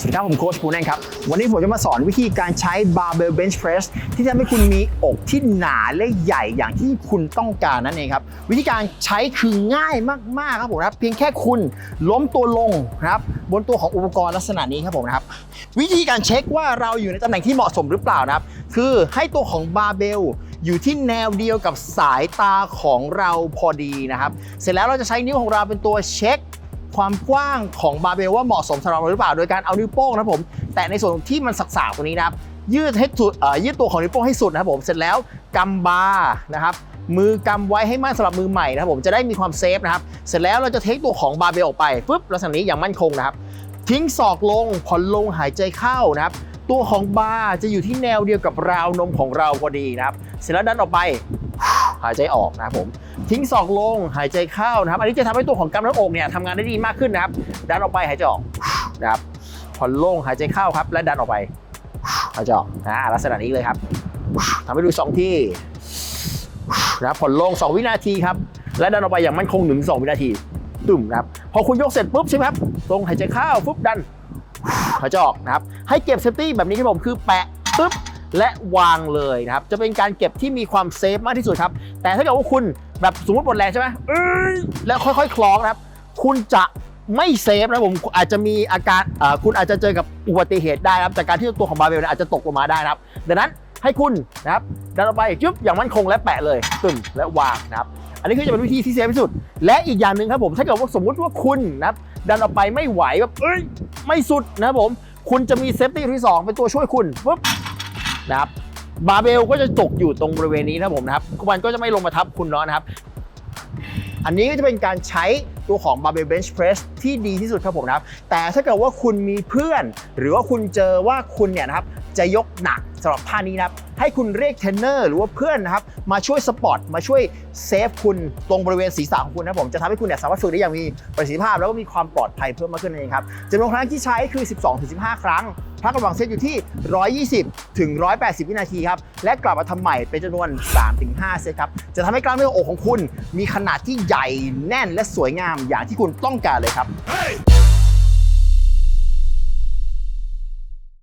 สวัสดีครับ ผมโค้ชปูแน่ครับ วันนี้ผมจะมาสอนวิธีการใช้ barbell bench press ที่ทำให้คุณมีอกที่หนาและใหญ่อย่างที่คุณต้องการนั่นเองครับ วิธีการใช้คือง่ายมาก ๆ ครับผมครับ เพียงแค่คุณล้มตัวลงนะครับบนตัวของอุปกรณ์ลักษณะนี้ครับผมนะครับ วิธีการเช็คว่าเราอยู่ในตำแหน่งที่เหมาะสมหรือเปล่านะครับ คือให้ตัวของบาร์เบลอยู่ที่แนวเดียวกับสายตาของเราพอดีนะครับ เสร็จแล้วเราจะใช้นิ้วของเราเป็นตัวเช็ค ความกว้างของบาเบลว่าเหมาะสมสำหรับเราหรือเปล่า โดยการเอานิ้วโป้งนะผม แต่ในส่วนที่มันสักๆตรงนี้นะครับ ยืดให้สุดยืดตัวของนิ้วโป้งให้สุดนะครับผมเสร็จแล้วกำบานะครับมือกำไว้ให้มั่นสำหรับมือใหม่นะครับผมจะได้มีความเซฟนะครับเสร็จแล้วเราจะเทคตัวของบาเบลออกไปปุ๊บลักษณะนี้อย่างมั่นคงนะครับ ทิ้งศอกลงผ่อนลงหายใจเข้านะครับตัวของบาร์จะอยู่ที่แนวเดียวกับราวนมของเราพอดีนะครับ เสร็จแล้วดันออกไป หายใจออกนะครับผม ทิ้งศอกลงหายใจเข้านะครับ อันนี้จะทำให้ตัวของกล้ามเนื้ออกเนี่ยทำงานได้ดีมากขึ้นนะครับ ดันออกไปหายใจออกนะครับ ผ่อนลงหายใจเข้าครับ และดันออกไปหายใจออกอ่าลักษณะนี้เลยครับทำให้ดูสองที่นะครับผ่อนลง 2 วินาทีครับ และดันออกไปอย่างมั่นคงหนึ่งสองวินาทีตุ่มนะครับ พอคุณยกเสร็จปุ๊บใช่ไหมครับตรงหายใจเข้าปุ๊บดันหายใจออกนะครับ ให้เก็บเซฟตี้แบบนี้ครับผมคือแปะปึ๊บ และวางเลยนะครับ จะเป็นการเก็บที่มีความเซฟมากที่สุดครับ แต่ถ้าเกิดว่าคุณแบบสมมติหมดแรงใช่ไหมแล้วค่อยๆ คล้องนะครับ คุณจะไม่เซฟนะผมอาจจะมีอาการคุณอาจจะเจอกับอุบัติเหตุได้นะครับจากการที่ตัวของบาเบลเนี่ยอาจจะตกลงมาได้นะครับดังนั้นให้คุณนะครับดันออกไปจุ๊บอย่างมั่นคงและแปะเลยตึมและวางนะครับ อันนี้คือจะเป็นวิธีที่เซฟที่สุด และอีกอย่างหนึ่งครับผมถ้าเกิดว่าสมมุติว่าคุณนะครับดันออกไปไม่ไหวแบบเอ้ยไม่สุดนะครับผม คุณจะมีเซฟตี้ที่สองเป็นตัวช่วยคุณปุ๊บ นะครับบาเบลก็จะตกอยู่ตรงบริเวณนี้นะผมนะครับมันก็จะไม่ลงมาทับคุณเนาะนะครับ อันนี้ก็จะเป็นการใช้ตัวของ Barbell Bench Press ที่ดีที่สุดครับผมนะครับ แต่ถ้าเกิดว่าคุณมีเพื่อน หรือว่าคุณเจอว่าคุณเนี่ยนะครับจะยกหนักสำหรับท่านี้นะครับ ให้คุณเรียกเทรนเนอร์หรือว่าเพื่อนนะครับมาช่วยสปอร์ตมาช่วยเซฟคุณตรงบริเวณศีรษะของคุณนะผมจะทำให้คุณเนี่ยสามารถฝึกได้อย่างมีประสิทธิภาพ แล้วก็มีความปลอดภัยเพิ่มมากขึ้นเองครับจำนวนครั้งที่ใช้คือ 12-15 ครั้งพักกำลังเซตอยู่ที่ 120 ถึง 180 วินาทีครับ และกลับมาทำใหม่เป็นจำนวน 3-5 เซตครับ จะทำให้กล้ามเนื้ออกของคุณ มีขนาดที่ใหญ่แน่นและสวยงามอย่างที่คุณต้องการเลยครับ